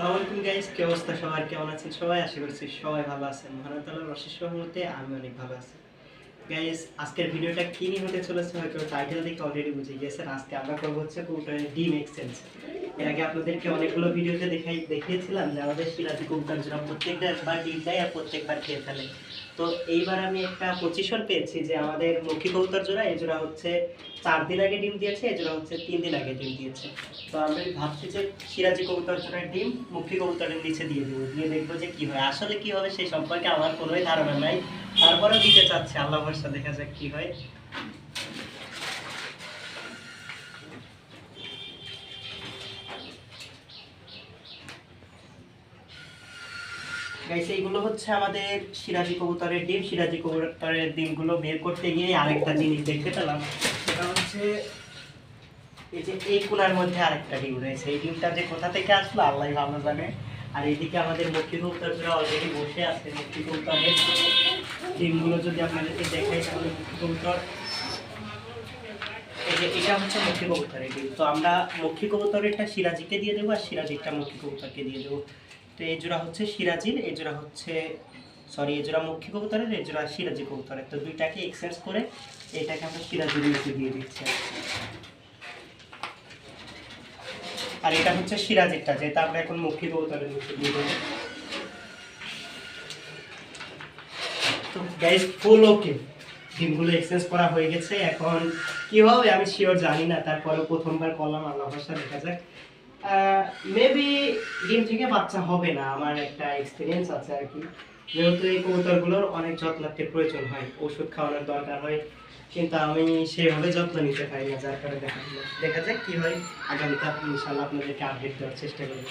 সালাম আলাইকুম গাইস কি অবস্থা? সবার কেমন আছেন? সবাই আশা করছি সবাই ভালো আছেন। মহানতালার অশেষ রহমতে আমি অনেক ভালো আছি। গাইস আজকের ভিডিওটা কি নিয়ে হতে চলেছে হয়তো টাইটেল দেখে অলরেডি বুঝে গিয়েছেন। আজকে আমরা করব হচ্ছে কবুতরের ডিম এক্সচেঞ্জ এর আগে আপনাদেরকে অনেকগুলো ভিডিওতে দেখাই, দেখিয়েছিলাম যে আমাদের সিরাজি কবুতর জোড়া প্রত্যেকবার ডিম দেয় আর প্রত্যেকবার খেয়ে ফেলে। তো এইবার আমি একটা পজিশন পেয়েছি যে আমাদের মুখী কবুতর জোড়া হচ্ছে চার দিন আগে ডিম দিয়েছে এই হচ্ছে তিন দিন আগে ডিম দিয়েছে। তো আমি ভাবছি যে সিরাজি কবুতর ডিম মুখী কবুতরের নিচে দিয়ে দেবো, দিয়ে দেখব যে কি হয়। আসলে কি হবে সেই সম্পর্কে আমার কোনোই ধারণা নাই। তারপরেও দিতে চাচ্ছে, আল্লাহ ভরসা, দেখা যাক কি হয়। গাইস এইগুলো হচ্ছে আমাদের সিরাজি কবুতরের ডিম। সিরাজি কবুতরের ডিমগুলো বের করতে গিয়ে আরেকটা জিনিস দেখতে পেলাম। সেটা হচ্ছে এই যে এই মধ্যে আরেকটা ডিম রয়েছে। এই ডিমটা যে কোথা থেকে আসলো আল্লাহ ভালো জানে। আর আমাদের অলরেডি বসে আছে। কবুতরের ডিমগুলো যদি আপনাদেরকে দেখাই, তাহলে কবুতর এটা হচ্ছে মুখী কবুতরের ডিম। তো আমরা মুখী কবুতরেরটা সিরাজিকে দিয়ে দেবো, আর সিরাজিরটা মুখী কবুতরকে দিয়ে দেবো। তো এই জোড়া হচ্ছে সিরাজির এই জোড়া হচ্ছে সরি এই জোড়া মুখী কবুতরের এই জোড়া সিরাজি কবুতরের। তো দুইটাকে এক্সচেঞ্জ করে এটাকে আমরা সিরাজির নিচে দিয়ে দিচ্ছি। আর এটা হচ্ছে সিরাজিরটা, যেটা আমরা এখন মুখী কবুতরের নিচে দিয়ে দেবো। তো গাইস ফুল ওকে ডিমগুলো এক্সচেঞ্জ করা হয়ে গেছে। এখন কি হবে আমি শিওর জানি না তারপরে প্রথমবার করলাম আল্লাহ দেখা যাক। মেবি ডিম থেকে বাচ্চা হবে না, আমার একটা এক্সপিরিয়েন্স আছে আর কি। যেহেতু এই কবুতরগুলোর অনেক যত্নার্থে প্রয়োজন হয়, ওষুধ খাওয়ানোর দরকার হয়, কিন্তু আমি সেভাবে যত্ন নিতে পারি না যার কারণে দেখা দেখা যাক কি হয়। আগামীকাল ইনশাল্লাহ আপনাদেরকে আপডেট দেওয়ার চেষ্টা করব।